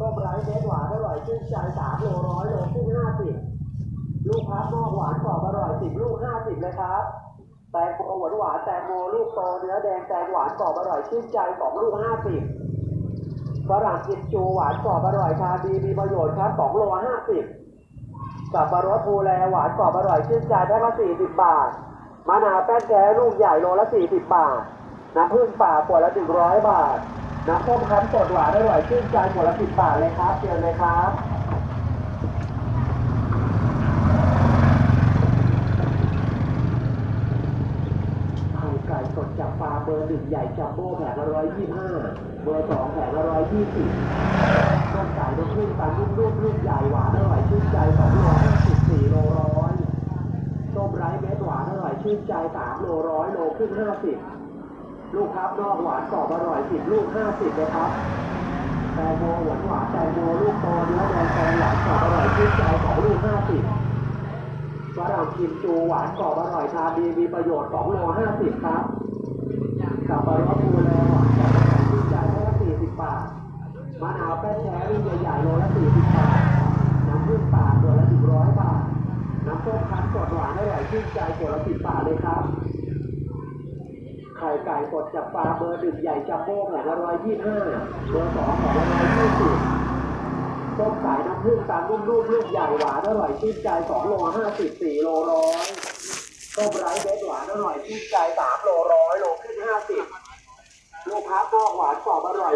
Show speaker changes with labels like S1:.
S1: ต้มไร้เม็หวานอร่อยชื่นใจสามโลร้อยโลครึ่งห้าสิบลูกพับนอกหวานกรอบอร่อยสิบลูกห้าสิบเลยครับแตงโมหวานหวานแตงโมลูกโตเนื้อแดงแตงหวานกรอบอร่อยชื่นใจสองลูกห้าสิบฝรั่งกิมจูหวานกรอบอร่อยทานดีมีประโยชน์ครับสองโลห้าสิบสับปะรดภูแลหวานกรอบอร่อยชื่นใจแพ็คละสี่สิบบาทมะนาวแป้งแท้ลูกใหญ่โลละสี่สิบบาทน้ำผึ้งป่าขวดละหนึ่งร้อยบาท น้ำส้มคั้นสดหวานอร่อยชื่นใจขวดละสิบบาทเลยครับเชิญเลยครับไข่ไก่สดจากฟาร์มเบอร์หนึ่งใหญ่จัมโบ้แผงละร้อยยี่ห้าเบอร์สองแผงละร้อยยี่สิบต้มไก่ต้มขึ้นปลานุ่มรุ่มรุ่มใหญ่หวานอร่อยชื่นใจสองโลห้าสิบสี่โลร้อยต้มไร้เม็ดหวานอร่อยชื่นใจสามโลร้อยโลขึ้นห้าสิบ ลูกครับนอกหวานกรอบอร่อยสิบลูกห้าสิบเลยครับแตงโมหวานหวานแตงโมลูกโตเนื้อแดงแตงหวานกรอบอร่อยชื่นใจสองลูกห้าสิบฝรั่งกิมจูหวานกรอบอร่อยทานดีมีประโยชน์2โล50ครับสับปะรดภูแลหวานกรอบอร่อยชื่นใจแค่ละ40บบาทมะนาวแป้นแท้ลูกใหญ่ๆโลละ40บบาทน้ำผึ้งป่าตัวละ100บาทน้ำส้มคั้นสดหวานอร่อยชื่นใจตัวละ10บบาทเลยครับ กดจับปลาเบอร์หนึ่งใหญ่จับโบ้แผงละร้อยยี่ห้าเบอร์สองแผงละ120ต้มสายน้ำผึ้งตามรุ่มรูปลูกใหญ่หวานอร่อยชื่นใจสองโลห้าสิบสี่โลร้อยต้มไร้เบ็ดหวานอร่อยชื่นใจสามโลร้อยโลขึ้นห้าสิบลูกค้านอกหวานกรอบอร่อย